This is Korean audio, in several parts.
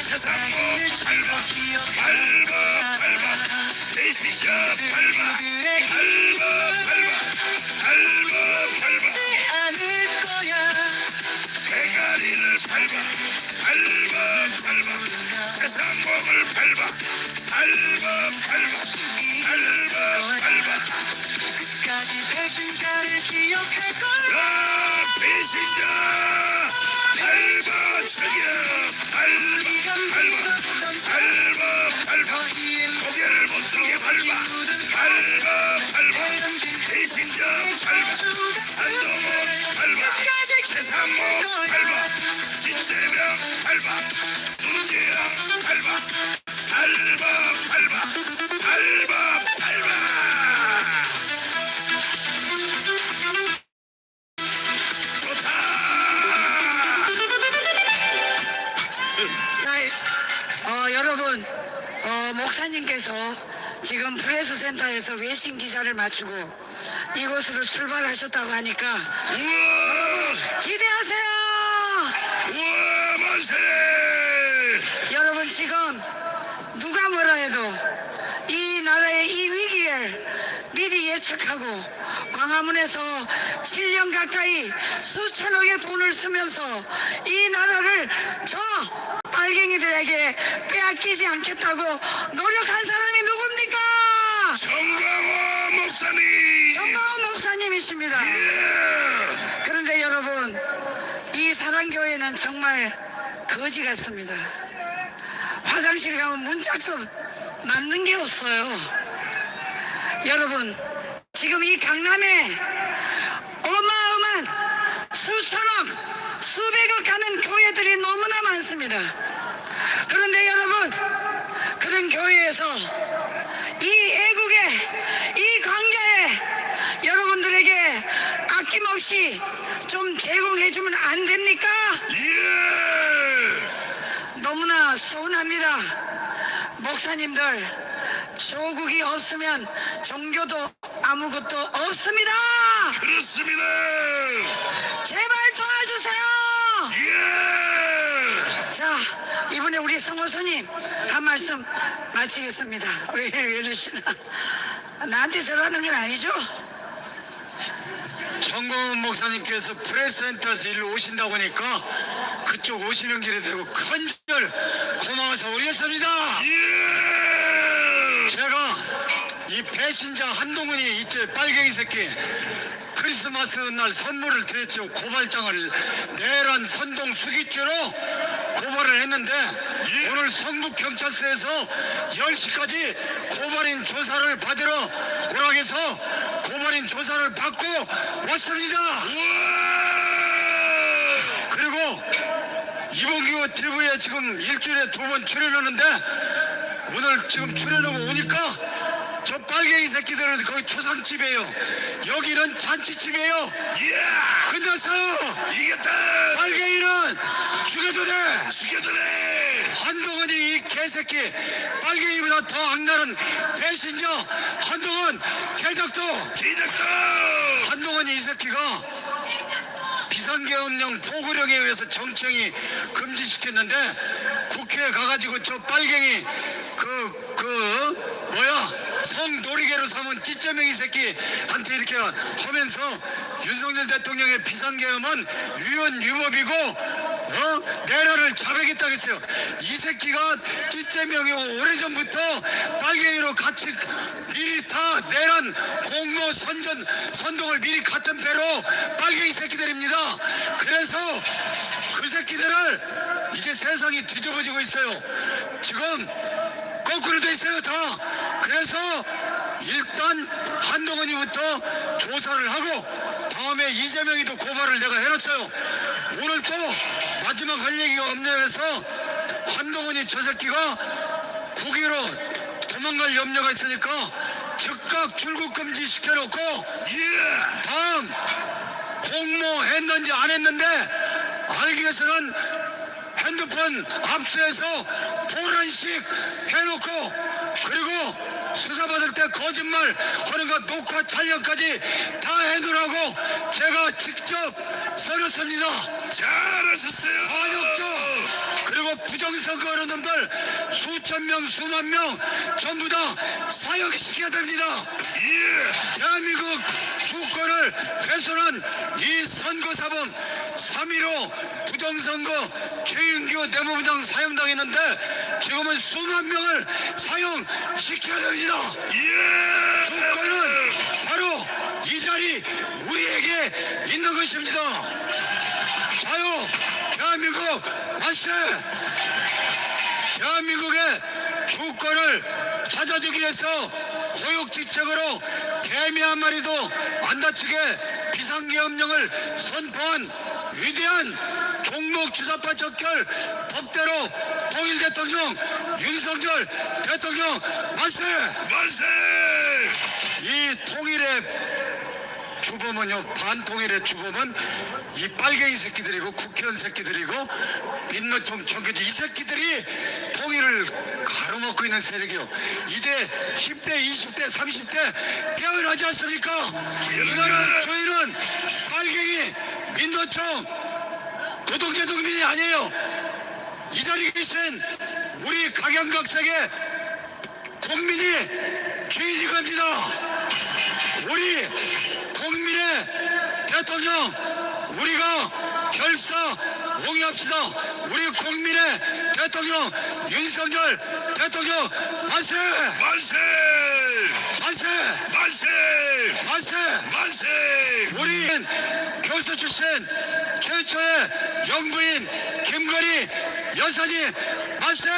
세상 뭐 밟아 밟아 밟아 아 죽여 밟아 밟아 밟아 들게 밟아 밟아 밟아 지금 프레스 센터에서 외신 기사를 마치고 이곳으로 출발하셨다고 하니까 우와 기대하세요. 우와 만세 여러분 지금 누가 뭐라 해도 이 나라의 이 위기를 미리 예측하고 광화문에서 7년 가까이 수천억의 돈을 쓰면서 이 나라를 저 빨갱이들에게 빼앗기지 않겠다고 노력한 목사님이십니다. 예. 그런데 여러분 이 사랑교회는 정말 거지 같습니다. 화장실 가면 문짝도 맞는 게 없어요. 여러분 지금 이 강남에 어마어마한 수천억 수백억 가는 교회들이 너무나 많습니다. 그런데 여러분 그런 교회에서 이 애국의 이 광자에 여러분들에게 아낌 없이 좀 제공해주면 안 됩니까? 예. 너무나 서운합니다. 목사님들, 조국이 없으면 종교도 아무것도 없습니다. 그렇습니다 제발 도와주세요. 예. 자, 이번에 우리 성호소님 한 말씀 마치겠습니다. 왜, 왜 이러시나? 나한테 저러는 건 아니죠? 정광훈 목사님께서 프레스센터에서 일로 오신다고 하니까 그쪽 오시는 길에 대고 큰절 고마워서 오겠습니다. 예. 제가 이 배신자 한동훈이 이제 빨갱이 새끼 크리스마스 날 선물을 드렸죠. 고발장을 내란 선동 수기죄로 고발을 했는데 오늘 성북경찰서에서 10시까지 고발인 조사를 받으러 해서 고발인 조사를 받고 왔습니다. 그리고 이봉규 TV에 지금 일주일에 두 번 출연하는데 오늘 지금 출연하고 오니까 저 빨갱이 새끼들은 거기 초상집이에요. 여기는 잔치집이에요. 예. 끝났어. 이겼다 빨갱이는 죽여도 돼. 죽여도 돼 개새끼 빨갱이보다 더 악랄한 배신자 한동훈 개작도. 기적도! 한동훈이 이 새끼가 비상계엄령 포고령에 의해서 정청이 금지시켰는데 국회에 가가지고 저 빨갱이 그, 그, 뭐야, 성놀이개로 삼은 찌쩌맹이 새끼한테 이렇게 하면서 윤석열 대통령의 비상계엄은 위헌 유법이고, 어? 내란을 자백했다고 했어요. 이 새끼가 찌쩌명이 오래전부터 빨갱이로 같이 미리 다 내란 공모 선전 선동을 미리 갔던 배로 빨갱이 새끼들입니다. 그래서 그 새끼들을 이제 세상이 뒤집어지고 있어요. 지금 거꾸로 돼 있어요 다. 그래서 일단 한동훈이부터 조사를 하고 다음에 이재명이도 고발을 내가 해놨어요. 오늘 또 마지막 할 얘기가 없네 그래서 한동훈이 저 새끼가 국위로 도망갈 염려가 있으니까 즉각 출국 금지 시켜놓고 예. 다음 공모했는지 안 했는데 알기 위해서는 핸드폰 압수해서 포렌식 해놓고 그리고 수사받을 때 거짓말 하는 거 녹화 촬영까지 다 해두라고 제가 직접 써놨습니다. 잘하셨어요 과욕적 그리고 부정선거하는 놈들 수천 명 수만 명 전부 다 사형시켜야 됩니다 예. 대한민국 주권을 훼손한 이 선거사범 3.15 부정선거 최윤규 내무부장 사형당했는데 지금은 수만 명을 사형시켜야 됩니다 예. 주권은 바로 이 자리 우리에게 있는 것입니다 자유 대한민국 만세 대한민국의 주권을 찾아주기 위해서 고육지책으로 개미 한 마리도 안 다치게 비상계엄령을 선포한 위대한 종목 주사파 적결 법대로 통일 대통령 윤석열 대통령 만세 만세. 이 통일의 주범은요. 반통일의 주범은 이 빨갱이 새끼들이고 국회의원 새끼들이고 민노총 청교지 이 새끼들이 통일을 가로막고 있는 세력이요. 이제 10대 20대 30대 깨어나지 않습니까? 이거는 저희는 빨갱이 민노총 도덕재동민이 아니에요. 이 자리에 계신 우리 각양각색의 국민이 주인이 겁니다. 우리 대통령 우리가 결사 옹이합시다 우리 국민의 대통령 윤석열 대통령 만세 만세. 만세 만세. 만세 만세. 우리는 교수 출신 최초의 영부인 김건희 여사님 만세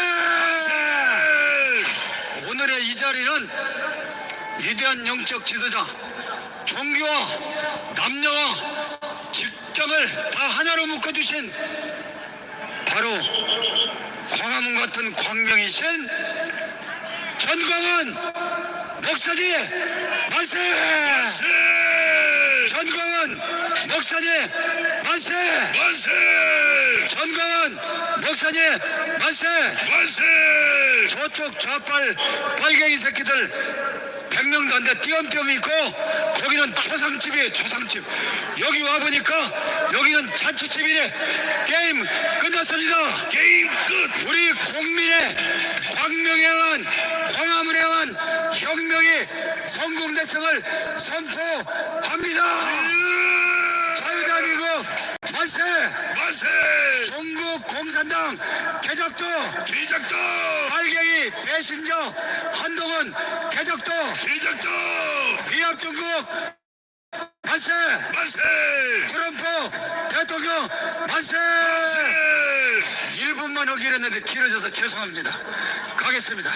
오늘의 이 자리는 위대한 영적 지도자 종교와 남녀와 직장을 다 하나로 묶어주신 바로 광화문 같은 광명이신 전광훈 목사님 만세 만세. 전광훈 목사님 만세 만세. 전광훈 목사님 만세 만세. 저쪽 좌빨 빨갱이 새끼들 100명도 안 돼. 띄엄띄엄 있고 거기는 초상집이에요 초상집. 여기 와보니까 여기는 잔치집이네 게임 끝났습니다. 게임 끝. 우리 국민의 광명에 의한 광화문에 의한 혁명이 성공됐음을 선포합니다 만세 만세. 중국 공산당 개적도 기작도. 빨갱이 배신자 한동훈 개적도 기작도. 위압중국 만세 만세. 트럼프 대통령 만세 만세. 1분만 오기로 했는데 길어져서 죄송합니다 가겠습니다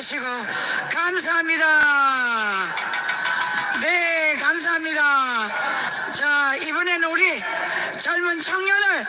하시고 감사합니다. 네, 감사합니다. 자, 이번에는 우리 젊은 청년을